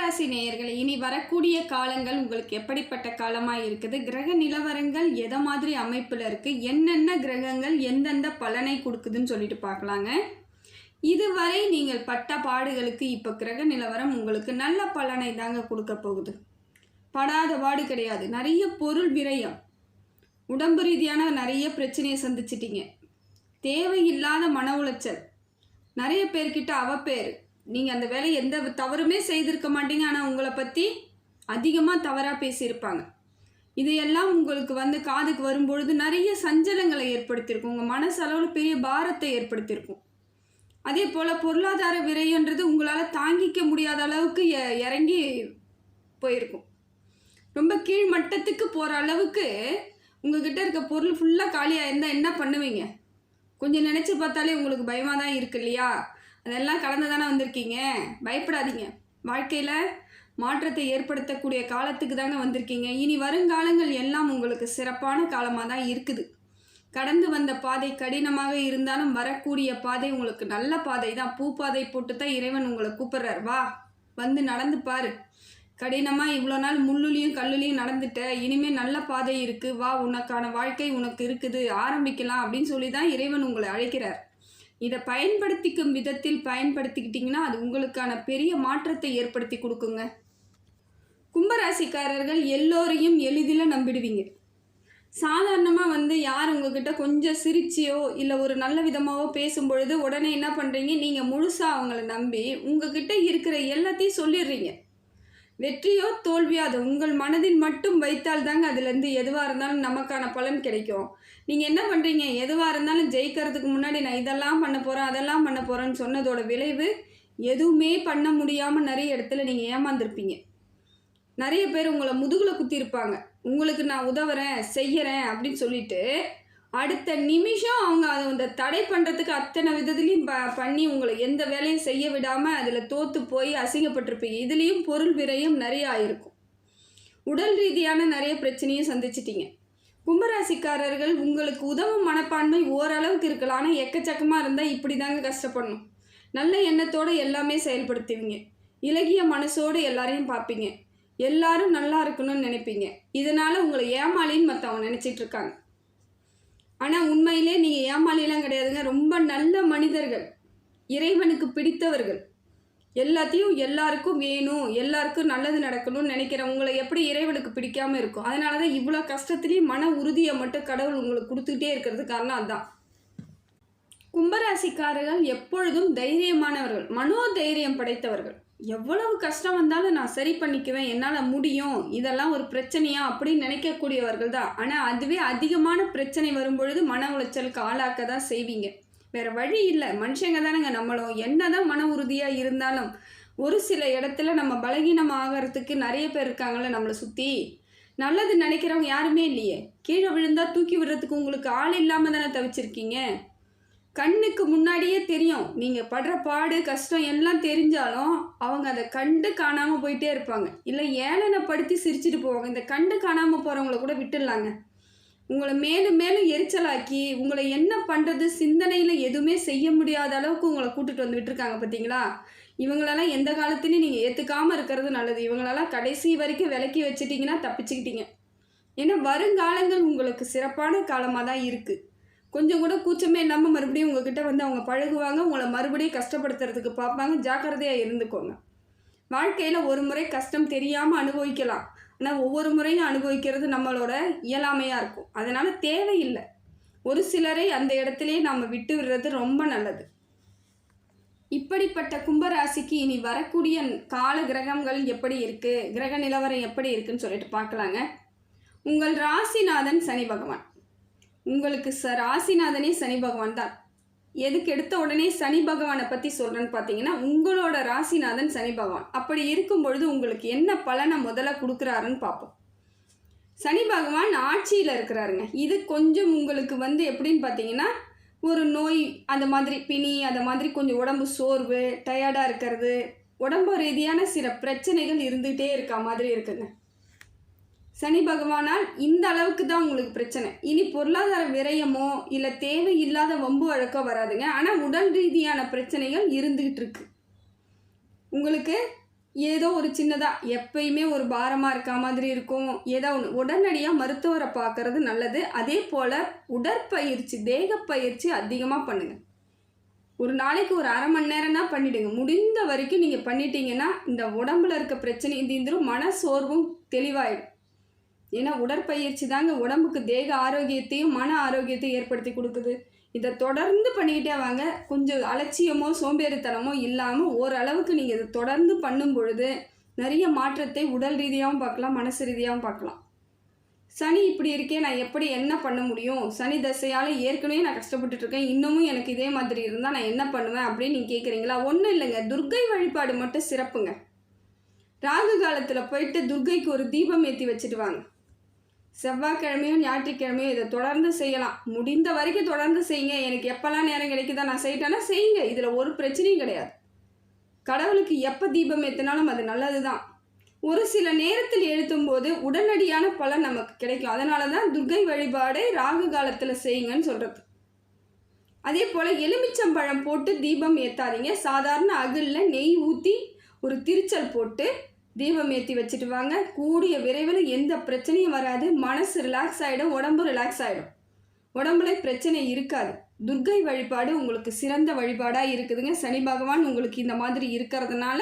கும்பராசி நேயர்கள் இனி வரக்கூடிய காலங்கள் உங்களுக்கு எப்படிப்பட்ட காலமாக இருக்குது? கிரக நிலவரங்கள் எதை மாதிரி அமைப்பில் இருக்குது என்னென்ன கிரகங்கள் எந்தெந்த பலனை கொடுக்குதுன்னு சொல்லிட்டு பார்க்கலாங்க. இதுவரை நீங்கள் பட்ட பாடுகளுக்கு இப்போ கிரக நிலவரம் உங்களுக்கு நல்ல பலனை தாங்க கொடுக்க போகுது. படாத பாடு கிடையாது. நிறைய பொருள் விரயம். உடம்பு ரீதியான நிறைய பிரச்சனையை சந்திச்சிட்டிங்க. தேவையில்லாத மன உளைச்சல். நிறைய பேர்கிட்ட அவப்பேர் நீங்கள் அந்த வேலையை எந்த தவறுமே செய்திருக்க மாட்டீங்க. ஆனால் உங்களை பற்றி அதிகமாக தவறாக பேசியிருப்பாங்க. இதையெல்லாம் உங்களுக்கு வந்து காதுக்கு வரும்பொழுது நிறைய சஞ்சலங்களை ஏற்படுத்தியிருக்கும். உங்கள் மனசளவில் பெரிய பாரத்தை ஏற்படுத்தியிருக்கும். அதே போல் பொருளாதார விரைன்றது உங்களால் தாங்கிக்க முடியாத அளவுக்கு எ- இறங்கி போயிருக்கும். ரொம்ப கீழ் மட்டத்துக்கு போகிற அளவுக்கு உங்ககிட்ட இருக்க பொருள் ஃபுல்லாக காலியாக இருந்தால் என்ன பண்ணுவீங்க? கொஞ்சம் நினச்சி பார்த்தாலே உங்களுக்கு பயமாக தான் இருக்கு இல்லையா? அதெல்லாம் கலந்து தானே வந்திருக்கீங்க? பயப்படாதீங்க. வாழ்க்கையில் மாற்றத்தை ஏற்படுத்தக்கூடிய காலத்துக்கு தாங்க வந்திருக்கீங்க. இனி வருங்காலங்கள் எல்லாம் உங்களுக்கு சிறப்பான காலமாக தான் இருக்குது. கடந்து வந்த பாதை கடினமாக இருந்தாலும் வரக்கூடிய பாதை உங்களுக்கு நல்ல பாதை தான் பூ பாதை போட்டு தான் இறைவன் உங்களை கூப்பிட்றார். வா வந்து நடந்து பாரு. கடினமாக இவ்வளோ நாள் முள்ளுலையும் கல்லுலையும் நடந்துட்ட. இனிமேல் நல்ல பாதை இருக்குது வா உனக்கான வாழ்க்கை உனக்கு இருக்குது. ஆரம்பிக்கலாம் அப்படின்னு சொல்லி தான் இறைவன் உங்களை அழைக்கிறார். இதை பயன்படுத்திக்கும் விதத்தில் பயன்படுத்திக்கிட்டிங்கன்னா அது உங்களுக்கான பெரிய மாற்றத்தை ஏற்படுத்தி கொடுக்குங்க. கும்பராசிக்காரர்கள் எல்லோரையும் எளிதில் நம்பிடுவீங்க. சாதாரணமாக வந்து யார் உங்ககிட்ட கொஞ்சம் சிரிச்சியோ இல்லை ஒரு நல்ல விதமாகவோ பேசும்பொழுது உடனே என்ன பண்ணுறீங்க நீங்கள் முழுசாக அவங்கள நம்பி உங்ககிட்ட இருக்கிற எல்லாத்தையும் சொல்லிடுறீங்க. வெற்றியோ தோல்வியோ அதை உங்கள் மனதில் மட்டும் வைத்தால் தாங்க அதுலேருந்து எதுவாக இருந்தாலும் நமக்கான பலன் கிடைக்கும். நீங்கள் என்ன பண்ணுறீங்க எதுவாக இருந்தாலும் ஜெயிக்கிறதுக்கு முன்னாடி நான் இதெல்லாம் பண்ண போகிறேன் அதெல்லாம் பண்ண போகிறேன்னு சொன்னதோட விளைவு எதுவுமே பண்ண முடியாமல் நிறைய இடத்துல நீங்கள் ஏமாந்துருப்பீங்க. நிறைய பேர் உங்களை முதுகில் குத்திருப்பாங்க உங்களுக்கு நான் உதவுறேன் செய்கிறேன் அப்படின்னு சொல்லிட்டு அடுத்த நிமிஷம் அவங்க அதை அந்த தடை பண்ணுறதுக்கு அத்தனை விதத்துலேயும் ப பண்ணி உங்களை எந்த வேலையும் செய்ய விடாமல் அதில் தோற்று போய் அசிங்கப்பட்டிருப்பீங்க. இதுலேயும் பொருள் விரயம் நிறைய ஆயிருக்கும். உடல் ரீதியான நிறைய பிரச்சனையும் சந்திச்சிட்டீங்க. கும்பராசிக்காரர்கள் உங்களுக்கு உதவும் மனப்பான்மை ஓரளவுக்கு இருக்கலாம். ஆனால் எக்கச்சக்கமாக இருந்தால் இப்படி தாங்க கஷ்டப்படணும். நல்ல எண்ணத்தோடு எல்லாமே செயல்படுத்துவீங்க. இலகிய மனசோடு எல்லாரையும் பார்ப்பீங்க. எல்லாரும் நல்லா இருக்கணும்னு நினைப்பீங்க. இதனால் உங்களை ஏமாளின்னு மற்றவங்க நினச்சிட்டு இருக்காங்க. ஆனால் உண்மையிலே நீங்கள் ஏமாளிலாம் கிடையாதுங்க. ரொம்ப நல்ல மனிதர்கள். இறைவனுக்கு பிடித்தவர்கள். எல்லாத்தையும் எல்லாருக்கும் வேணும் எல்லாருக்கும் நல்லது நடக்கணும்னு நினைக்கிற உங்களை எப்படி இறைவனுக்கு பிடிக்காமல் இருக்கும்? அதனால தான் இவ்வளோ கஷ்டத்துலேயும் மன உறுதியை மட்டும் கடவுள் உங்களுக்கு கொடுத்துக்கிட்டே இருக்கிறது காரணம் அதுதான். கும்பராசிக்காரர்கள் எப்பொழுதும் தைரியமானவர்கள் மனோதைரியம் படைத்தவர்கள். எவ்வளவு கஷ்டம் வந்தாலும் நான் சரி பண்ணிக்குவேன் என்னால் முடியும் இதெல்லாம் ஒரு பிரச்சனையா அப்படின்னு நினைக்கக்கூடியவர்கள் தான் ஆனால் அதுவே அதிகமான பிரச்சனை வரும்பொழுது மன உளைச்சலுக்கு ஆளாக்க தான் செய்வீங்க. வேறு வழி இல்லை. மனுஷங்க தானேங்க நம்மளும். என்னதான் மன உறுதியாக இருந்தாலும் ஒரு சில இடத்துல நம்ம பலகீனம் ஆகிறதுக்கு நிறைய பேர் இருக்காங்கள நம்மளை சுற்றி நல்லது நினைக்கிறவங்க யாருமே இல்லையே. கீழே விழுந்தா தூக்கி விடுறதுக்கு உங்களுக்கு ஆள் இல்லாமல் தானே தவிச்சிருக்கீங்க? கண்ணுக்கு முன்னாடியே தெரியும். நீங்கள் படுற பாடு கஷ்டம் எல்லாம் தெரிஞ்சாலும் அவங்க அதை கண்டு காணாமல் போயிட்டே இருப்பாங்க. இல்லை ஏளனப்படுத்தி சிரிச்சிட்டு போவாங்க. இந்த கண்டு காணாமல் போகிறவங்கள கூட விட்டுடலாங்க. உங்களை மேலும் மேலும் எரிச்சலாக்கி உங்களை என்ன பண்ணுறது சிந்தனையில் எதுவுமே செய்ய முடியாத அளவுக்கு உங்களை கூட்டுட்டு வந்து விட்டுருக்காங்க பார்த்தீங்களா? இவங்களெல்லாம் எந்த காலத்துலையும் நீங்கள் ஏற்றுக்காமல் இருக்கிறது நல்லது. இவங்களெல்லாம் கடைசி வரைக்கும் விலக்கி வச்சுட்டிங்கன்னா தப்பிச்சுக்கிட்டீங்க. ஏன்னா வருங்காலங்கள் உங்களுக்கு சிறப்பான காலமாக தான் இருக்குது கொஞ்சம் கூட கூச்சமே இல்லாமல் மறுபடியும் உங்ககிட்ட வந்து அவங்க பழகுவாங்க. உங்களை மறுபடியும் கஷ்டப்படுத்துறதுக்கு பார்ப்பாங்க. ஜாக்கிரதையாக இருந்துக்கோங்க. வாழ்க்கையில் ஒரு முறை கஷ்டம் தெரியாமல் அனுபவிக்கலாம். ஆனால் ஒவ்வொரு முறையும் அனுபவிக்கிறது நம்மளோட இயலாமையாக இருக்கும். அதனால் தேவையில்லை. ஒரு சிலரை அந்த இடத்துலையே நாம் விட்டு விடுறது ரொம்ப நல்லது. இப்படிப்பட்ட கும்பராசிக்கு இனி வரக்கூடிய கால கிரகங்கள் எப்படி இருக்குது கிரக நிலவரம் எப்படி இருக்குன்னு சொல்லிட்டு பார்க்கலாங்க. உங்கள் ராசிநாதன் சனி பகவான். உங்களுக்கு ச ராசிநாதனே சனி பகவான் தான். எதுக்கு எடுத்த உடனே சனி பகவானை பற்றி சொல்கிறேன்னு பார்த்தீங்கன்னா உங்களோட ராசிநாதன் சனி பகவான். அப்படி இருக்கும் பொழுது உங்களுக்கு என்ன பலனை முதல்ல கொடுக்குறாருன்னு பார்ப்போம் சனி பகவான் ஆட்சியில் இருக்கிறாருங்க. இது கொஞ்சம் உங்களுக்கு வந்து எப்படின்னு பார்த்தீங்கன்னா ஒரு நோய் அந்த மாதிரி பிணி அந்த மாதிரி கொஞ்சம் உடம்பு சோர்வு டயர்டாக இருக்கிறது உடம்பு ரீதியான சில பிரச்சனைகள் இருந்துகிட்டே இருக்க மாதிரி இருக்குங்க. சனி பகவானால் இந்த அளவுக்கு தான் உங்களுக்கு பிரச்சனை. இனி பொருளாதார விரயமோ இல்லை தேவையில்லாத வம்பு வழக்கோ வராதுங்க. ஆனால் உடல் ரீதியான பிரச்சனைகள் இருந்துகிட்டு இருக்கு. உங்களுக்கு ஏதோ ஒரு சின்னதாக எப்பயுமே ஒரு பாரமாக இருக்க மாதிரி இருக்கும். ஏதோ ஒன்று உடனடியாக மருத்துவரை பார்க்கறது நல்லது. அதே போல் உடற்பயிற்சி தேகப்பயிற்சி அதிகமாக பண்ணுங்கள் ஒரு நாளைக்கு ஒரு அரை மணி நேரம் தான் பண்ணிவிடுங்க முடிந்த வரைக்கும் நீங்கள் பண்ணிட்டீங்கன்னா இந்த உடம்புல இருக்க பிரச்சனை இந்த மன சோர்வும் தெளிவாயிடும். ஏன்னா உடற்பயிற்சி தாங்க உடம்புக்கு தேக ஆரோக்கியத்தையும் மன ஆரோக்கியத்தையும் ஏற்படுத்தி கொடுக்குது. இதை தொடர்ந்து பண்ணிக்கிட்டே வாங்க. கொஞ்சம் அலட்சியமோ சோம்பேறித்தனமோ இல்லாமல் ஓரளவுக்கு நீங்கள் இதை தொடர்ந்து பண்ணும் பொழுது நிறைய மாற்றத்தை உடல் ரீதியாகவும் பார்க்கலாம் மனசு ரீதியாகவும் பார்க்கலாம். சனி இப்படி இருக்கே நான் எப்படி என்ன பண்ண முடியும்? சனி தசையால் ஏற்கனவே நான் கஷ்டப்பட்டுட்டு இருக்கேன். இன்னமும் எனக்கு இதே மாதிரி இருந்தால் நான் என்ன பண்ணுவேன் அப்படின்னு நீங்கள் கேட்குறீங்களா ஒன்றும் இல்லைங்க. துர்க்கை வழிபாடு மட்டும் சிறப்புங்க. ராகு காலத்தில் போயிட்டு துர்க்கைக்கு ஒரு தீபம் ஏற்றி வச்சுட்டு வாங்க. செவ்வாய்க்கிழமையும் ஞாயிற்றுக்கிழமையும் இதை தொடர்ந்து செய்யலாம். முடிந்த வரைக்கும் தொடர்ந்து செய்யுங்க. எனக்கு எப்போல்லாம் நேரம் கிடைக்குதா நான் செய்யிட்டேன்னா செய்யுங்க. இதில் ஒரு பிரச்சனையும் கிடையாது. கடவுளுக்கு எப்போ தீபம் ஏற்றினாலும் அது நல்லது தான் ஒரு சில நேரத்தில் எழுத்தும் போது உடனடியான பலன் நமக்கு கிடைக்கும். அதனால தான் துர்கை வழிபாடை ராகு காலத்தில் செய்யுங்கன்னு சொல்கிறது அதே போல் எலுமிச்சம்பழம் போட்டு தீபம் ஏற்றாதீங்க சாதாரண அகலில் நெய் ஊற்றி ஒரு திருச்சல் போட்டு தீபம் ஏற்றி வச்சுட்டு வாங்க. கூடிய விரைவில் எந்த பிரச்சனையும் வராது. மனசு ரிலாக்ஸ் ஆகிடும் உடம்பு ரிலாக்ஸ் ஆகிடும் உடம்புல பிரச்சனை இருக்காது. துர்கை வழிபாடு உங்களுக்கு சிறந்த வழிபாடாக இருக்குதுங்க. சனி பகவான் உங்களுக்கு இந்த மாதிரி இருக்கிறதுனால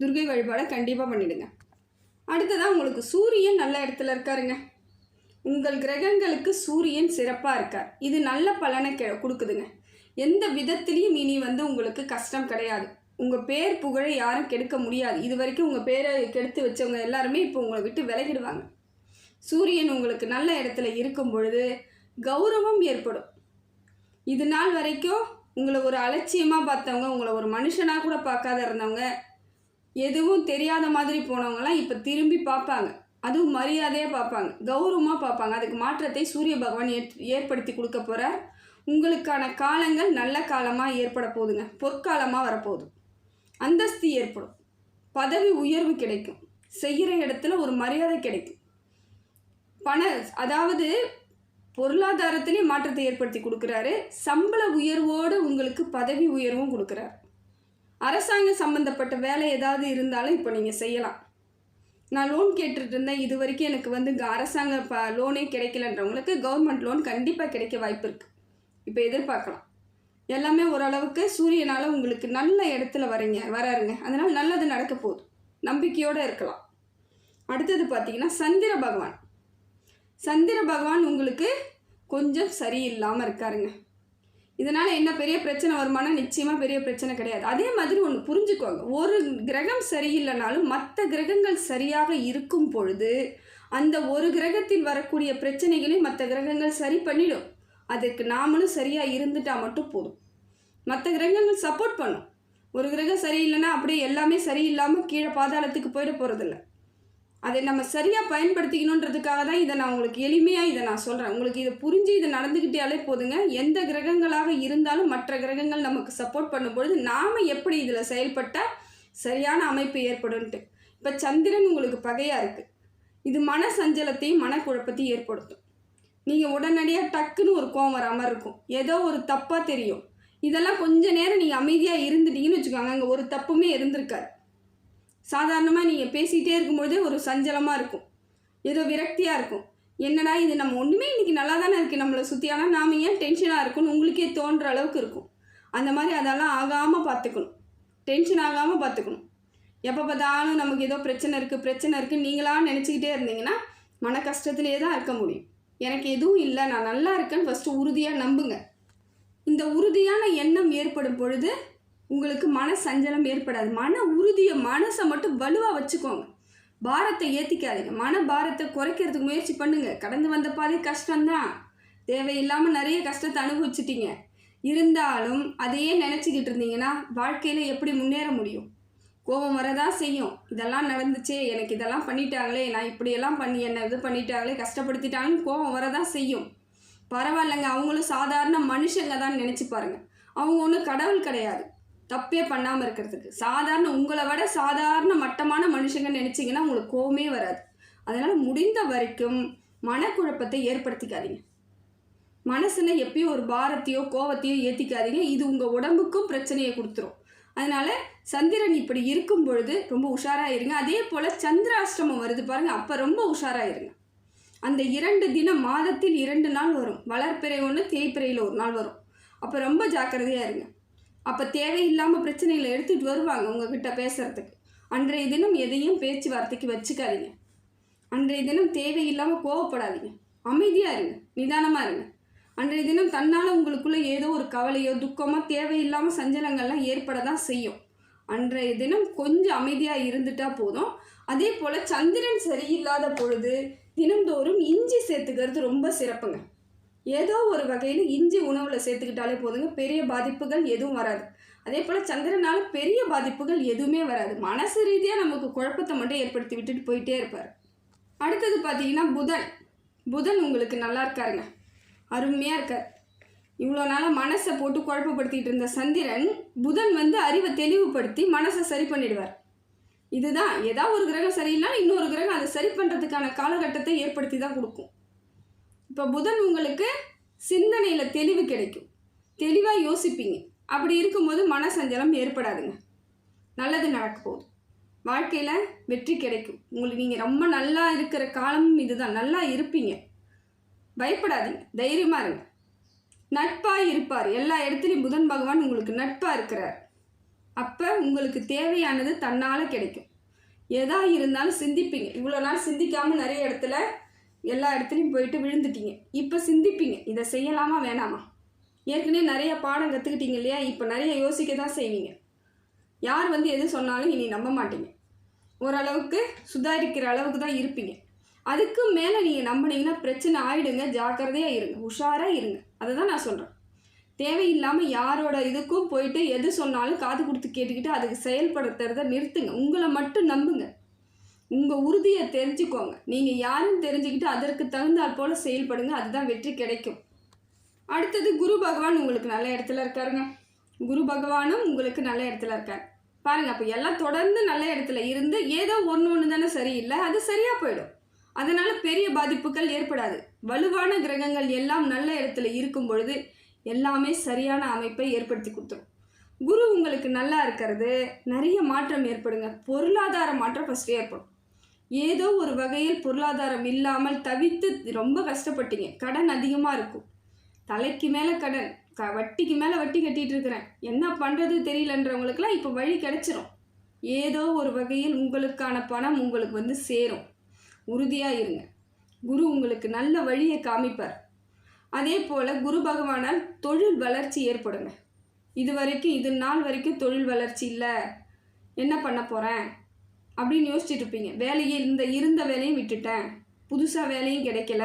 துர்கை வழிபாடை கண்டிப்பாக பண்ணிடுங்க. அடுத்ததாக உங்களுக்கு சூரியன் நல்ல இடத்துல இருக்காருங்க. உங்கள் கிரகங்களுக்கு சூரியன் சிறப்பாக இருக்கார். இது நல்ல பலனை கெ கொடுக்குதுங்க. எந்த விதத்துலேயும் இனி வந்து உங்களுக்கு கஷ்டம் கிடையாது. உங்கள் பேர் புகழை யாரும் கெடுக்க முடியாது. இது வரைக்கும் உங்கள் பேரை கெடுத்து வச்சவங்க எல்லாருமே இப்போ உங்களை விட்டு விலகிடுவாங்க. சூரியன் உங்களுக்கு நல்ல இடத்துல இருக்கும் பொழுது கௌரவம் ஏற்படும். இது நாள் வரைக்கும் உங்களை ஒரு அலட்சியமாக பார்த்தவங்க உங்களை ஒரு மனுஷனாக கூட பார்க்காத இருந்தவங்க எதுவும் தெரியாத மாதிரி போனவங்கலாம் இப்போ திரும்பி பார்ப்பாங்க. அதுவும் மரியாதையாக பார்ப்பாங்க கௌரவமாக பார்ப்பாங்க. அதுக்கு மாற்றத்தை சூரிய பகவான் ஏற் ஏற்படுத்தி கொடுக்க போகிறார் உங்களுக்கான காலங்கள் நல்ல காலமாக ஏற்பட போகுதுங்க. பொற்காலமாக வரப்போகுது. அந்தஸ்து ஏற்படும். பதவி உயர்வு கிடைக்கும். செய்கிற இடத்துல ஒரு மரியாதை கிடைக்கும். பண அதாவது பொருளாதாரத்திலே மாற்றத்தை ஏற்படுத்தி கொடுக்குறாரு. சம்பள உயர்வோடு உங்களுக்கு பதவி உயர்வும் கொடுக்குறாரு. அரசாங்க சம்மந்தப்பட்ட வேலை ஏதாவது இருந்தாலும் இப்போ நீங்கள் செய்யலாம். நான் லோன் கேட்டுட்டு இருந்தேன். இது வரைக்கும் எனக்கு வந்து அரசாங்க ப லோனே கிடைக்கலன்றவங்களுக்கு கவர்மெண்ட் லோன் கண்டிப்பாக கிடைக்க வாய்ப்பு இருக்குது இப்போ எதிர்பார்க்கலாம். எல்லாமே ஓரளவுக்கு சூரியனால் உங்களுக்கு நல்ல இடத்துல வரீங்க வராருங்க. அதனால் நல்லது நடக்க போகுது. நம்பிக்கையோடு இருக்கலாம். அடுத்தது பார்த்தீங்கன்னா சந்திர பகவான். சந்திர பகவான் உங்களுக்கு கொஞ்சம் சரியில்லாமல் இருக்காருங்க. இதனால் என்ன பெரிய பிரச்சனை வருமானால் நிச்சயமாக பெரிய பிரச்சனை கிடையாது. அதே மாதிரி ஒன்று புரிஞ்சுக்கோங்க. ஒரு கிரகம் சரியில்லைனாலும் மற்ற கிரகங்கள் சரியாக இருக்கும் பொழுது அந்த ஒரு கிரகத்தில் வரக்கூடிய பிரச்சனைகளையும் மற்ற கிரகங்கள் சரி பண்ணிடும். அதுக்கு நாமளும் சரியாக இருந்துட்டா மட்டும் போதும். மற்ற கிரகங்கள் சப்போர்ட் பண்ணும். ஒரு கிரகம் சரியில்லைன்னா அப்படியே எல்லாமே சரியில்லாமல் கீழே பாதாளத்துக்கு போயிட போகிறதில்ல அதை நம்ம சரியாக பயன்படுத்திக்கணுன்றதுக்காக தான் இதை நான் உங்களுக்கு எளிமையாக இதை நான் சொல்கிறேன் உங்களுக்கு இதை புரிஞ்சு இது நடந்துக்கிட்டாலே போதுங்க. எந்த கிரகங்களாக இருந்தாலும் மற்ற கிரகங்கள் நமக்கு சப்போர்ட் பண்ணும்பொழுது நாம் எப்படி இதில் செயல்பட்டால் சரியான அமைப்பு ஏற்படும்ன்ட்டு இப்போ சந்திரன் உங்களுக்கு பகையாக இருக்குது இது மன சஞ்சலத்தையும் மனக்குழப்பத்தையும் ஏற்படுத்தும். நீங்கள் உடனடியாக டக்குன்னு ஒரு கோவம் வர மாதிரி இருக்கும். ஏதோ ஒரு தப்பாக தெரியும். இதெல்லாம் கொஞ்ச நேரம் நீங்கள் அமைதியாக இருந்துட்டீங்கன்னு வச்சுக்கோங்க. அங்கே ஒரு தப்புமே இருந்திருக்காது. சாதாரணமாக நீங்கள் பேசிகிட்டே இருக்கும்பொழுதே ஒரு சஞ்சலமாக இருக்கும். ஏதோ விரக்தியாக இருக்கும். என்னடா இது? நம்ம ஒன்றுமே இன்றைக்கி நல்லா தானே இருக்குது நம்மளை சுற்றி ஆனால் நாம் ஏன் டென்ஷனாக இருக்கும்னு உங்களுக்கே தோன்ற அளவுக்கு இருக்கும். அந்த மாதிரி அதெல்லாம் ஆகாமல் பார்த்துக்கணும் டென்ஷன் ஆகாமல் பார்த்துக்கணும் எப்போ பார்த்தாலும் நமக்கு ஏதோ பிரச்சனை இருக்குது பிரச்சனை இருக்குது நீங்களாக நினச்சிக்கிட்டே இருந்தீங்கன்னா மன கஷ்டத்துலேயே தான் இருக்க முடியும். எனக்கு எதுவும் இல்லை நான் நல்லா இருக்கேன்னு ஃபஸ்ட்டு உறுதியாக நம்புங்க. இந்த உறுதியான எண்ணம் ஏற்படும் பொழுது உங்களுக்கு மன சஞ்சலம் ஏற்படாது. மன உறுதியை மனசை மட்டும் வலுவாக வச்சுக்கோங்க. பாரத்தை ஏற்றிக்காதீங்க மன பாரத்தை குறைக்கிறதுக்கு முயற்சி பண்ணுங்கள் கடந்து வந்த பாதை கஷ்டம்தான். தேவையில்லாமல் நிறைய கஷ்டத்தை அனுபவிச்சிட்டிங்க. இருந்தாலும் அதையே நினச்சிக்கிட்டு இருந்தீங்கன்னா வாழ்க்கையில் எப்படி முன்னேற முடியும்? கோபம் வரதான் செய்யும். இதெல்லாம் நடந்துச்சே எனக்கு இதெல்லாம் பண்ணிட்டாங்களே நான் இப்படியெல்லாம் பண்ணி என்னை இது பண்ணிட்டாங்களே கஷ்டப்படுத்திட்டாங்கன்னு கோபம் வரதான் செய்யும். பரவாயில்லைங்க அவங்களும் சாதாரண மனுஷங்க தான் நினச்சி பாருங்க. அவங்க ஒன்றும் கடவுள் கிடையாது. தப்பே பண்ணாமல் இருக்கிறதுக்கு. சாதாரண உங்களை விட சாதாரண மட்டமான மனுஷங்க நினச்சிங்கன்னா உங்களுக்கு கோவமே வராது. அதனால் முடிந்த வரைக்கும் மனக்குழப்பத்தை ஏற்படுத்திக்காதீங்க. மனசுல எப்பயும் ஒரு பாரத்தையோ கோவத்தையோ ஏற்றிக்காதீங்க இது உங்கள் உடம்புக்கும் பிரச்சனையை கொடுத்துரும். அதனால் சந்திரன் இப்படி இருக்கும் பொழுது ரொம்ப உஷாராக இருங்க. அதே போல் சந்திராஷ்டமம் வருது பாருங்கள் அப்போ ரொம்ப உஷாராக இருங்க. அந்த இரண்டு தினம் மாதத்தில் இரண்டு நாள் வரும். வளர்ப்பிறை ஒன்று தேய்ப்பிறையில் ஒரு நாள் வரும். அப்போ ரொம்ப ஜாக்கிரதையாக இருங்க. அப்போ தேவையில்லாமல் பிரச்சனைகளை எடுத்துகிட்டு வருவாங்க உங்ககிட்ட பேசுகிறதுக்கு அன்றைய தினம் எதையும் பேச்சுவார்த்தைக்கு வச்சுக்காதீங்க. அன்றைய தினம் தேவையில்லாமல் கோவப்படாதீங்க. அமைதியாக இருங்க. நிதானமாக இருங்க. அன்றைய தினம் தன்னால் உங்களுக்குள்ளே ஏதோ ஒரு கவலையோ துக்கமோ தேவையில்லாமல் சஞ்சலங்கள்லாம் ஏற்பட தான் செய்யும். அன்றைய தினம் கொஞ்சம் அமைதியாக இருந்துட்டா போதும். அதே போல் சந்திரன் சரியில்லாத பொழுது தினந்தோறும் இஞ்சி சேர்த்துக்கிறது ரொம்ப சிறப்புங்க. ஏதோ ஒரு வகையில் இஞ்சி உணவில் சேர்த்துக்கிட்டாலே போதுங்க. பெரிய பாதிப்புகள் எதுவும் வராது. அதே போல் சந்திரனால் பெரிய பாதிப்புகள் எதுவுமே வராது. மனசு ரீதியாக நமக்கு குழப்பத்தை மட்டும் ஏற்படுத்தி விட்டுட்டு போயிட்டே இருப்பார். அடுத்தது பார்த்தீங்கன்னா புதன். புதன் உங்களுக்கு நல்லா இருக்காருங்க. அருமையாக இருக்கார். இவ்வளோ நாளாக மனசை போட்டு குழப்பப்படுத்திட்டு இருந்த சந்திரன் புதன் வந்து அறிவை தெளிவுபடுத்தி மனசை சரி பண்ணிடுவார். இதுதான் ஏதாவது ஒரு கிரகம் சரியில்லைனா இன்னொரு கிரகம் அதை சரி பண்ணுறதுக்கான காலகட்டத்தை ஏற்படுத்தி தான் கொடுக்கும். இப்போ புதன் உங்களுக்கு சிந்தனையில் தெளிவு கிடைக்கும். தெளிவாக யோசிப்பீங்க. அப்படி இருக்கும்போது மனசஞ்சலம் ஏற்படாதுங்க. நல்லது நடக்க போகுது. வாழ்க்கையில் வெற்றி கிடைக்கும். உங்களுக்கு நீங்கள் ரொம்ப நல்லா இருக்கிற காலமும் இதுதான். நல்லா இருப்பீங்க. பயப்படாதீங்க. தைரியமாக இருங்க. நட்பாக இருப்பார். எல்லா இடத்துலையும் புதன் பகவான் உங்களுக்கு நட்பாக இருக்கிறார். அப்போ உங்களுக்கு தேவையானது தன்னால் கிடைக்கும். எதா இருந்தாலும் சிந்திப்பீங்க. இவ்வளோ நாள் சிந்திக்காமல் நிறைய இடத்துல எல்லா இடத்துலையும் போயிட்டு விழுந்துட்டீங்க. இப்போ சிந்திப்பீங்க. இதை செய்யலாமா வேணாமா? ஏற்கனவே நிறைய பாடம் கற்றுக்கிட்டீங்க இல்லையா? இப்போ நிறைய யோசிக்க தான் செய்வீங்க. யார் வந்து எது சொன்னாலும் இனி நம்ப மாட்டீங்க. ஓரளவுக்கு சுதாரிக்கிற அளவுக்கு தான் இருப்பீங்க. அதுக்கு மேலே நீங்கள் நம்பினீங்கன்னா பிரச்சனை ஆகிடுங்க ஜாக்கிரதையாக இருங்க உஷாராக இருங்க. அதை தான் நான் சொல்கிறேன் தேவையில்லாமல் யாரோட இதுக்கும் போயிட்டு எது சொன்னாலும் காது கொடுத்து கேட்டுக்கிட்டு அதுக்கு செயல்படுத்துறத நிறுத்துங்க. உங்களை மட்டும் நம்புங்க. உங்கள் உறுதியை தெரிஞ்சுக்கோங்க. நீங்கள் யாருன்னு தெரிஞ்சுக்கிட்டு அதற்கு தகுந்தாற் போல் செயல்படுங்க அதுதான் வெற்றி கிடைக்கும். அடுத்தது குரு பகவான் உங்களுக்கு நல்ல இடத்துல இருக்காருங்க. குரு பகவானும் உங்களுக்கு நல்ல இடத்துல இருக்கார். பாருங்கள் அப்போ எல்லாம் தொடர்ந்து நல்ல இடத்துல இருந்து ஏதோ ஒன்று ஒன்று தானே சரியில்லை அது சரியாக போயிடும். அதனால் பெரிய பாதிப்புகள் ஏற்படாது. வலுவான கிரகங்கள் எல்லாம் நல்ல இடத்துல இருக்கும் பொழுது எல்லாமே சரியான அமைப்பை ஏற்படுத்தி கொடுத்துரும். குரு உங்களுக்கு நல்லா இருக்கிறது நிறைய மாற்றம் ஏற்படுங்க. பொருளாதார மாற்றம் ஃபஸ்ட்டு ஏற்படும். ஏதோ ஒரு வகையில் பொருளாதாரம் இல்லாமல் தவித்து ரொம்ப கஷ்டப்பட்டீங்க. கடன் அதிகமாக இருக்கும். தலைக்கு மேலே கடன் க வட்டிக்கு மேலே வட்டி கட்டிகிட்டு இருக்கிறேன். என்ன பண்ணுறது தெரியலன்றவங்களுக்குலாம் இப்போ வழி கிடச்சிரும். ஏதோ ஒரு வகையில் உங்களுக்கான பணம் உங்களுக்கு வந்து சேரும். உறுதியாக இருங்க. குரு உங்களுக்கு நல்ல வழியை காமிப்பார். அதே போல் குரு பகவானால் தொழில் வளர்ச்சி ஏற்படுங்க. இது வரைக்கும் இது நாள் வரைக்கும் தொழில் வளர்ச்சி இல்லை. என்ன பண்ண போகிறேன் அப்படின்னு யோசிச்சுட்டு இருப்பீங்க. வேலையை இந்த இருந்த வேலையும் விட்டுட்டேன். புதுசாக வேலையும் கிடைக்கல.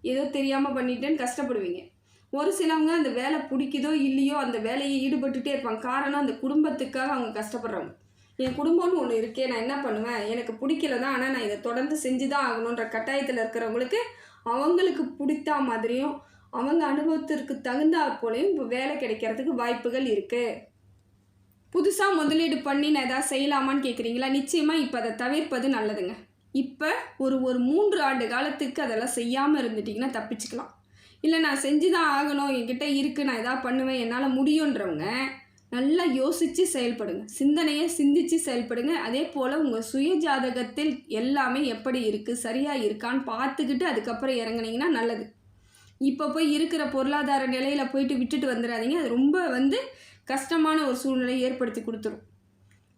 ஏதோ தெரியாமல் பண்ணிட்டேன்னு கஷ்டப்படுவீங்க. ஒரு சிலவங்க அந்த வேலை பிடிக்குதோ இல்லையோ அந்த வேலையை ஈடுபட்டுட்டே இருப்பாங்க. காரணம் அந்த குடும்பத்துக்காக அவங்க கஷ்டப்படுறவங்க. என் குடும்பம்னு ஒன்று இருக்கே நான் என்ன பண்ணுவேன்? எனக்கு பிடிக்கல தான் ஆனால் நான் இதை தொடர்ந்து செஞ்சு தான் ஆகணுன்ற கட்டாயத்தில் இருக்கிறவங்களுக்கு அவங்களுக்கு பிடித்த மாதிரியும் அவங்க அனுபவத்திற்கு தகுந்தா போலையும் இப்போ வேலை கிடைக்கிறதுக்கு வாய்ப்புகள் இருக்குது புதுசாக முதலீடு பண்ணி நான் எதாவது செய்யலாமான்னு கேட்குறீங்களா நிச்சயமாக இப்போ அதை தவிர்ப்பது நல்லதுங்க. இப்போ ஒரு ஒரு மூன்று ஆண்டு காலத்துக்கு அதெல்லாம் செய்யாமல் இருந்துட்டிங்கன்னா தப்பிச்சுக்கலாம். இல்லை நான் செஞ்சு தான் ஆகணும் என்கிட்ட இருக்குது நான் எதாவது பண்ணுவேன் என்னால் முடியுன்றவங்க நல்லா யோசித்து செயல்படுங்க. சிந்தனையை சிந்தித்து செயல்படுங்க. அதே போல் உங்கள் சுய ஜாதகத்தில் எல்லாமே எப்படி இருக்குது சரியாக இருக்கான்னு பார்த்துக்கிட்டு அதுக்கப்புறம் இறங்குனீங்கன்னா நல்லது. இப்போ போய் இருக்கிற பொருளாதார நிலையில் போயிட்டு விட்டுட்டு வந்துடாதீங்க அது ரொம்ப வந்து கஷ்டமான ஒரு சூழ்நிலையை ஏற்படுத்தி கொடுத்துரும்.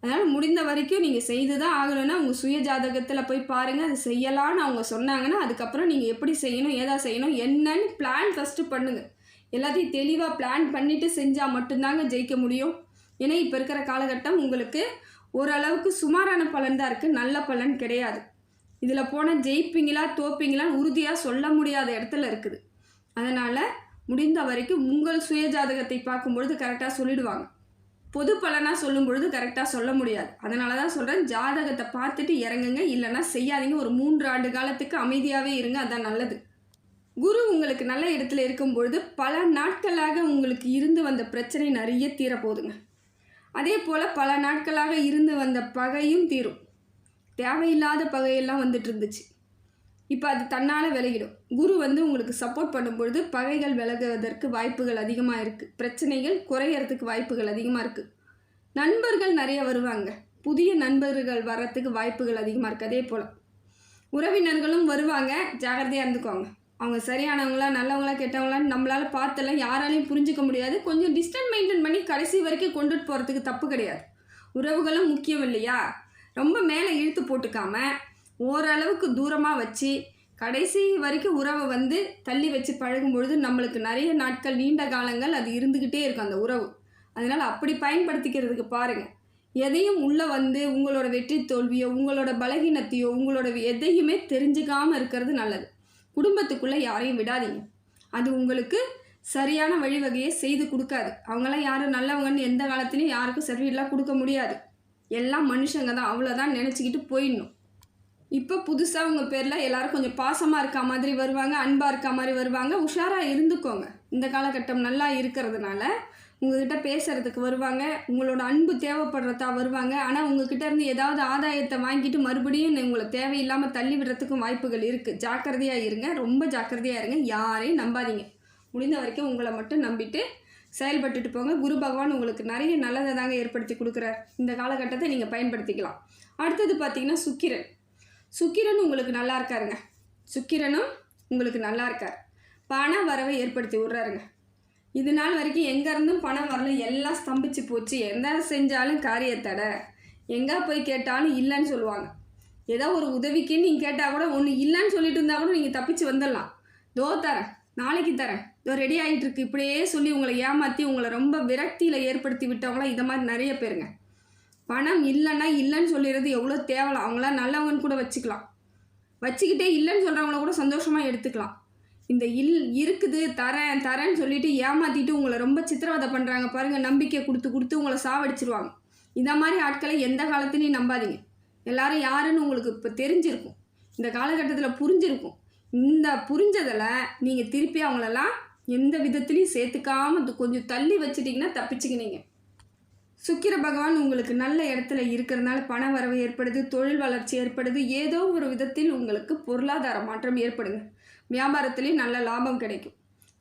அதனால் முடிந்த வரைக்கும் நீங்கள் செய்து தான் ஆகணும்னா உங்கள் சுய ஜாதகத்தில் போய் பாருங்கள் அது செய்யலான்னு அவங்க சொன்னாங்கன்னா அதுக்கப்புறம் நீங்கள் எப்படி செய்யணும் ஏதா செய்யணும் என்னன்னு பிளான் ஃபஸ்ட்டு பண்ணுங்கள் எல்லாத்தையும் தெளிவாக பிளான் பண்ணிவிட்டு செஞ்சால் மட்டும்தாங்க ஜெயிக்க முடியும். ஏன்னா இப்போ இருக்கிற காலகட்டம் உங்களுக்கு ஓரளவுக்கு சுமாரான பலன் தான் இருக்குது நல்ல பலன் கிடையாது. இதில் போனால் ஜெயிப்பீங்களா தோப்பீங்களான்னு உறுதியாக சொல்ல முடியாத இடத்துல இருக்குது. அதனால் முடிந்த வரைக்கும் உங்கள் சுய ஜாதகத்தை பார்க்கும்பொழுது கரெக்டாக சொல்லிடுவாங்க. பொது பலனாக சொல்லும் பொழுது கரெக்டாக சொல்ல முடியாது. அதனால தான் சொல்கிறேன் ஜாதகத்தை பார்த்துட்டு இறங்குங்க. இல்லைன்னா செய்யாதீங்க. ஒரு மூன்று ஆண்டு காலத்துக்கு அமைதியாகவே இருங்க. அதான் நல்லது. குரு உங்களுக்கு நல்ல இடத்துல இருக்கும் பொழுது பல நாட்களாக உங்களுக்கு இருந்து வந்த பிரச்சனை நிறைய தீரப்போகுதுங்க. அதே போல் பல நாட்களாக இருந்து வந்த பகையும் தீரும். தேவையில்லாத பகையெல்லாம் வந்துட்டு இருந்துச்சு. இப்போ அது தன்னால் விலகிடும். குரு வந்து உங்களுக்கு சப்போர்ட் பண்ணும்பொழுது பகைகள் விலகுவதற்கு வாய்ப்புகள் அதிகமாக இருக்குது பிரச்சனைகள் குறையறதுக்கு வாய்ப்புகள் அதிகமாக இருக்குது நண்பர்கள் நிறைய வருவாங்க. புதிய நண்பர்கள் வர்றதுக்கு வாய்ப்புகள் அதிகமாக இருக்குது அதே போல் உறவினர்களும் வருவாங்க. ஜாகிரதையாக இருந்துக்கோங்க. அவங்க சரியானவங்களா நல்லவங்களா கெட்டவங்களான்னு நம்மளால் பார்த்தெல்லாம் யாராலையும் புரிஞ்சுக்க முடியாது. கொஞ்சம் டிஸ்டன்ஸ் மெயின்டைன் பண்ணி கடைசி வரைக்கும் கொண்டுட்டு போகிறதுக்கு தப்பு கிடையாது. உறவுகளும் முக்கியம் இல்லையா? ரொம்ப மேலே இழுத்து போட்டுக்காம ஓரளவுக்கு தூரமாக வச்சு கடைசி வரைக்கும் உறவை வந்து தள்ளி வச்சு பழகும் பொழுது நம்மளுக்கு நிறைய நாட்கள் நீண்ட காலங்கள் அது இருந்துக்கிட்டே இருக்கும் அந்த உறவு. அதனால் அப்படி பயன்படுத்திக்கிறதுக்கு பாருங்கள் எதையும் உள்ளே வந்து உங்களோட வெற்றி தோல்வியோ உங்களோட பலகீனத்தையோ உங்களோட எதையுமே தெரிஞ்சுக்காமல் இருக்கிறது நல்லது. குடும்பத்துக்குள்ளே யாரையும் விடாதீங்க. அது உங்களுக்கு சரியான வழிவகையை செய்து கொடுக்காது. அவங்களாம் யாரும் நல்லவங்கன்னு எந்த காலத்துலையும் யாருக்கும் சர்வீடெலாம் கொடுக்க முடியாது. எல்லாம் மனுஷங்க தான். அவ்வளோதான் நினச்சிக்கிட்டு போயிடணும். இப்போ புதுசாக உங்கள் பேரில் எல்லாரும் கொஞ்சம் பாசமாக இருக்க மாதிரி வருவாங்க அன்பாக இருக்க மாதிரி வருவாங்க. உஷாராக இருந்துக்கோங்க. இந்த காலகட்டம் நல்லா இருக்கிறதுனால உங்ககிட்ட பேசுகிறதுக்கு வருவாங்க. உங்களோட அன்பு தேவைப்படுறதா வருவாங்க. ஆனால் உங்ககிட்ட இருந்து ஏதாவது ஆதாயத்தை வாங்கிட்டு மறுபடியும் உங்களை தேவையில்லாமல் தள்ளி விடுறதுக்கும் வாய்ப்புகள் இருக்குது ஜாக்கிரதையாக இருங்க. ரொம்ப ஜாக்கிரதையாக இருங்க. யாரையும் நம்பாதீங்க. முடிந்த வரைக்கும் உங்களை மட்டும் நம்பிட்டு செயல்பட்டுட்டு போங்க. குரு பகவான் உங்களுக்கு நிறைய நல்லதை தாங்க ஏற்படுத்தி கொடுக்குறார். இந்த காலகட்டத்தை நீங்கள் பயன்படுத்திக்கலாம். அடுத்தது பார்த்தீங்கன்னா சுக்கிரன். சுக்கிரன் உங்களுக்கு நல்லா இருக்காருங்க. சுக்கிரனும் உங்களுக்கு நல்லா இருக்கார். பண வரவை ஏற்படுத்தி விட்றாருங்க. இது நாள் வரைக்கும் எங்கேருந்தும் பணம் வரல. எல்லாம் ஸ்தம்பிச்சு போச்சு. எந்த செஞ்சாலும் காரியத்தடை எங்கே போய் கேட்டாலும் இல்லைன்னு சொல்லுவாங்க. ஏதோ ஒரு உதவிக்குன்னு நீங்கள் கேட்டால் கூட ஒன்று இல்லைன்னு சொல்லிட்டு இருந்தால் கூட நீங்கள் தப்பிச்சு வந்துடலாம். தோ தரேன். நாளைக்கு தரேன். இதோ ரெடி ஆகிட்டு இருக்கு. இப்படியே சொல்லி உங்களை ஏமாற்றி உங்களை ரொம்ப விரக்தியில் ஏற்படுத்தி விட்டவங்களாம் இதை மாதிரி நிறைய பேருங்க. பணம் இல்லைன்னா இல்லைன்னு சொல்லிடுறது எவ்வளோ தேவலாம். அவங்களாம் நல்லவங்கன்னு கூட வச்சுக்கலாம். வச்சுக்கிட்டே இல்லைன்னு சொல்கிறவங்கள கூட சந்தோஷமாக எடுத்துக்கலாம். இந்த இல் இருக்குது தரேன் தரேன்னு சொல்லிட்டு ஏமாற்றிட்டு உங்களை ரொம்ப சித்திரவதை பண்ணுறாங்க பாருங்கள் நம்பிக்கை கொடுத்து கொடுத்து உங்களை சாவடிச்சிருவாங்க. இந்த மாதிரி ஆட்களை எந்த காலத்துலையும் நம்பாதீங்க. எல்லாரும் யாருன்னு உங்களுக்கு இப்போ தெரிஞ்சிருக்கும். இந்த காலகட்டத்தில் புரிஞ்சிருக்கும். இந்த புரிஞ்சதில் நீங்கள் திருப்பி அவங்களெல்லாம் எந்த விதத்துலையும் சேர்த்துக்காம கொஞ்சம் தள்ளி வச்சிட்டிங்கன்னா தப்பிச்சுக்கினீங்க. சுக்கிர பகவான் உங்களுக்கு நல்ல இடத்துல இருக்கிறதுனால பண வரவு ஏற்படுது தொழில் வளர்ச்சி ஏற்படுது. ஏதோ ஒரு விதத்தில் உங்களுக்கு பொருளாதார மாற்றம் ஏற்படுங்க. வியாபாரத்துலேயும் நல்ல லாபம் கிடைக்கும்.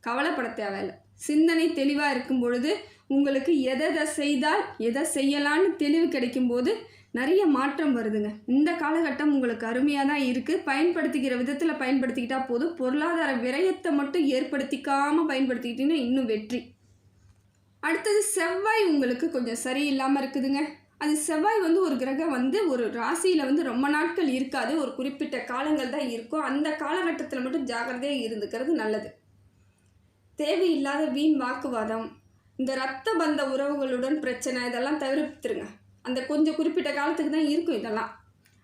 கவலைப்பட தேவையில்லை. சிந்தனை தெளிவாக இருக்கும் பொழுது உங்களுக்கு எதை எதை செய்தால் எதை செய்யலான்னு தெளிவு கிடைக்கும் போது நிறைய மாற்றம் வருதுங்க. இந்த காலகட்டம் உங்களுக்கு அருமையாக தான் இருக்குது பயன்படுத்திக்கிற விதத்தில் பயன்படுத்திக்கிட்டா போதும். பொருளாதார விரயத்தை மட்டும் ஏற்படுத்திக்காமல் பயன்படுத்திக்கிட்டீங்கன்னா இன்னும் வெற்றி. அடுத்தது செவ்வாய் உங்களுக்கு கொஞ்சம் சரியில்லாமல் இருக்குதுங்க. அது செவ்வாய் வந்து ஒரு கிரகம் வந்து ஒரு ராசியில் வந்து ரொம்ப நாட்கள் இருக்காது. ஒரு குறிப்பிட்ட காலங்கள் தான் இருக்கும். அந்த காலகட்டத்தில் மட்டும் ஜாக்கிரதையாக இருந்துக்கிறது நல்லது. தேவையில்லாத வீண் வாக்குவாதம் இந்த ரத்த பந்த உறவுகளுடன் பிரச்சனை இதெல்லாம் தவிர்த்துருங்க. அந்த கொஞ்சம் குறிப்பிட்ட காலத்துக்கு தான் இருக்கும் இதெல்லாம்.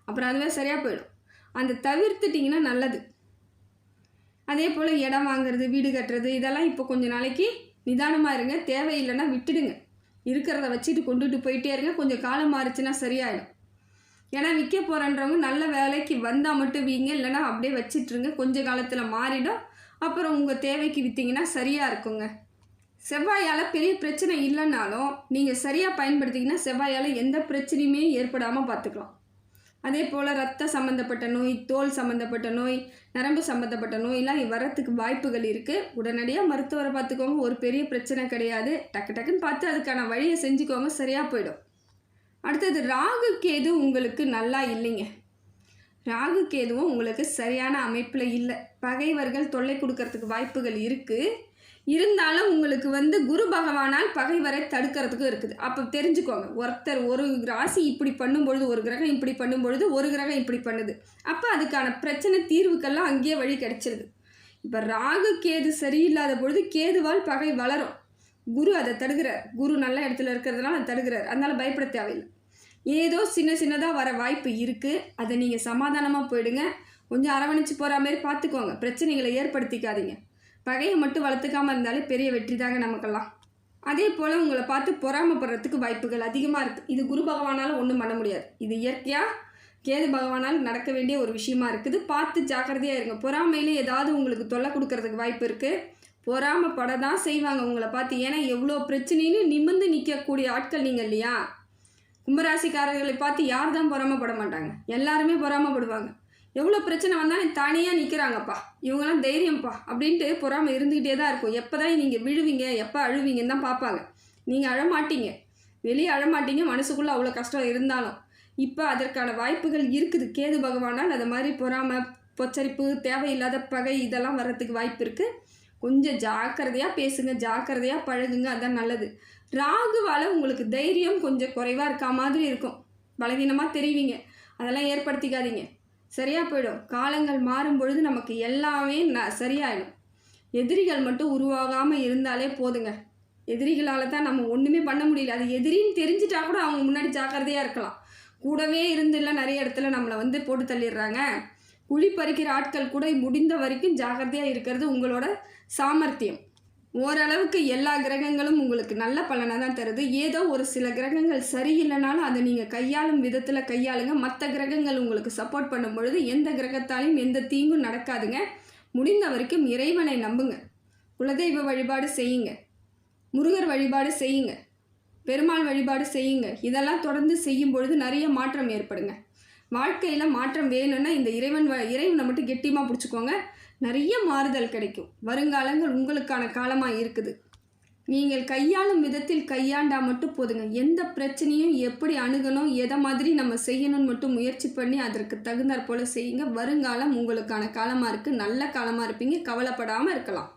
அப்புறம் அதுவே சரியாக போயிடும். அந்த தவிர்த்துட்டிங்கன்னா நல்லது. அதே போல் இடம் வாங்குறது வீடு கட்டுறது இதெல்லாம் இப்போ கொஞ்சம் நாளைக்கு நிதானமாக இருங்க. தேவையில்லைன்னா விட்டுடுங்க. இருக்கிறத வச்சுட்டு கொண்டுட்டு போயிட்டே இருங்க. கொஞ்சம் காலம் மாறிச்சுன்னா சரியாயிடும். ஏன்னா விற்க போகிறன்றவங்க நல்ல வேலைக்கு வந்தால் மட்டும் வீங்க. இல்லைன்னா அப்படியே வச்சிட்ருங்க. கொஞ்ச காலத்தில் மாறிடும். அப்புறம் உங்கள் தேவைக்கு விற்றீங்கன்னா சரியாக இருக்குங்க. செவ்வாயால் பெரிய பிரச்சனை இல்லைனாலும் நீங்கள் சரியாக பயன்படுத்திங்கன்னா செவ்வாயால் எந்த பிரச்சனையுமே ஏற்படாமல் பார்த்துக்கலாம். அதே போல் ரத்த சம்மந்தப்பட்ட நோய் தோல் சம்மந்தப்பட்ட நோய் நரம்பு சம்மந்தப்பட்ட நோயெல்லாம் வரத்துக்கு வாய்ப்புகள் இருக்குது உடனடியாக மருத்துவரை பார்த்துக்கோங்க. ஒரு பெரிய பிரச்சனை கிடையாது. டக்கு டக்குன்னு பார்த்து அதுக்கான வழியை செஞ்சுக்கோங்க. சரியாக போயிடும். அடுத்தது ராகு கேது உங்களுக்கு நல்லா இல்லைங்க. ராகு கேதுவும் உங்களுக்கு சரியான அமைப்பில் இல்லை. பகைவர்கள் தொல்லை கொடுக்கறதுக்கு வாய்ப்புகள் இருக்குது இருந்தாலும் உங்களுக்கு வந்து குரு பகவானால் பகைவரை தடுக்கிறதுக்கும் இருக்குது. அப்போ தெரிஞ்சுக்கோங்க. ஒருத்தர் ஒரு ராசி இப்படி பண்ணும்பொழுது ஒரு கிரகம் இப்படி பண்ணும்பொழுது ஒரு கிரகம் இப்படி பண்ணுது. அப்போ அதுக்கான பிரச்சனை தீர்வுக்கெல்லாம் அங்கேயே வழி கிடைச்சிருது. இப்போ ராகு கேது சரியில்லாத பொழுது கேதுவால் பகை வளரும். குரு அதை தடுக்கிறார். குரு நல்ல இடத்துல இருக்கிறதுனால அதை தடுக்கிறார். அதனால் பயப்பட தேவையில்லை. ஏதோ சின்ன சின்னதாக வர வாய்ப்பு இருக்குது அதை நீங்கள் சமாதானமாக போயிடுங்க. கொஞ்சம் அரவணைச்சு போகிற மாதிரி பார்த்துக்கோங்க. பிரச்சனைகளை ஏற்படுத்திக்காதீங்க. பகையை மட்டும் வளர்த்துக்காம இருந்தாலே பெரிய வெற்றி தாங்க நமக்கெல்லாம். அதே போல் உங்களை பார்த்து பொறாமைப்படுறதுக்கு வாய்ப்புகள் அதிகமாக இருக்குது இது குரு பகவானால் ஒன்றும் பண்ண முடியாது. இது இயற்கையாக கேது பகவானால் நடக்க வேண்டிய ஒரு விஷயமா இருக்குது. பார்த்து ஜாக்கிரதையாக இருங்க. பொறாமையிலே ஏதாவது உங்களுக்கு தொல்லை கொடுக்கறதுக்கு வாய்ப்பு இருக்குது பொறாமைப்பட தான் செய்வாங்க உங்களை பார்த்து. ஏன்னா எவ்வளோ பிரச்சனைன்னு நிமிர்ந்து நிற்கக்கூடிய ஆட்கள் நீங்கள் இல்லையா? கும்பராசிக்காரர்களை பார்த்து யார் தான் பொறாமப்பட மாட்டாங்க? எல்லாருமே பொறாமப்படுவாங்க. எவ்வளோ பிரச்சனை வந்தாலும் தனியாக நிற்கிறாங்கப்பா இவங்கெல்லாம் தைரியம்ப்பா. அப்படின்ட்டு பொறாமை இருந்துக்கிட்டே தான் இருக்கும். எப்போ தான் நீங்கள் விழுவீங்க எப்போ அழுவீங்கன்னு தான் பார்ப்பாங்க. நீங்கள் அழமாட்டீங்க. வெளியே அழமாட்டீங்க மனசுக்குள்ளே அவ்வளோ கஷ்டம் இருந்தாலும். இப்போ அதற்கான வாய்ப்புகள் இருக்குது. கேது பகவானால் அது மாதிரி பொறாமை பொச்சரிப்பு தேவையில்லாத பகை இதெல்லாம் வர்றதுக்கு வாய்ப்பு இருக்குது கொஞ்சம் ஜாக்கிரதையாக பேசுங்க ஜாக்கிரதையாக பழகுங்க. அதான் நல்லது. ராகுவால் உங்களுக்கு தைரியம் கொஞ்சம் குறைவாக இருக்கா மாதிரி இருக்கும். பலவீனமாக தெரிவிங்க. அதெல்லாம் ஏற்படுத்திக்காதீங்க. சரியாக போயிடும். காலங்கள் மாறும் பொழுது நமக்கு எல்லாமே ந சரியாயிடும். எதிரிகள் மட்டும் உருவாகாமல் இருந்தாலே போதுங்க. எதிரிகளால் தான் நம்ம ஒன்றுமே பண்ண முடியல. அது எதிரின்னு தெரிஞ்சிட்டா கூட அவங்க முன்னாடி ஜாக்கிரதையாக இருக்கலாம். கூடவே இருந்துல நிறைய இடத்துல நம்மளை வந்து போட்டு தள்ளிடுறாங்க. குழி பறிக்கிற ஆட்கள் கூட முடிந்த வரைக்கும் ஜாக்கிரதையாக இருக்கிறது உங்களோட சாமர்த்தியம். ஓரளவுக்கு எல்லா கிரகங்களும் உங்களுக்கு நல்ல பலனை தான் தருது. ஏதோ ஒரு சில கிரகங்கள் சரியில்லைனாலும் அதை நீங்கள் கையாளும் விதத்தில் கையாளுங்க. மற்ற கிரகங்கள் உங்களுக்கு சப்போர்ட் பண்ணும் பொழுது எந்த கிரகத்தாலையும் எந்த தீங்கும் நடக்காதுங்க. முடிந்த வரைக்கும் இறைவனை நம்புங்க. குலதெய்வ வழிபாடு செய்யுங்க. முருகர் வழிபாடு செய்யுங்க. பெருமாள் வழிபாடு செய்யுங்க. இதெல்லாம் தொடர்ந்து செய்யும் பொழுது நிறைய மாற்றம் ஏற்படுங்க. வாழ்க்கையில் மாற்றம் வேணும்னா இந்த இறைவன் வ- இறைவனை மட்டும் கெட்டியமாக பிடிச்சிக்கோங்க. நிறைய மாறுதல் கிடைக்கும். வருங்காலங்கள் உங்களுக்கான காலமாக இருக்குது. நீங்கள் கையாளும் விதத்தில் கையாண்டா மட்டும் போதுங்க. எந்த பிரச்சனையும் எப்படி அணுகணும் எதை மாதிரி நம்ம செய்யணும்னு மட்டும் முயற்சி பண்ணி அதற்கு தகுந்தாற் போல் செய்யுங்க. வருங்காலம் உங்களுக்கான காலமாக இருக்குது நல்ல காலமாக இருப்பீங்க. கவலைப்படாமல் இருக்கலாம்.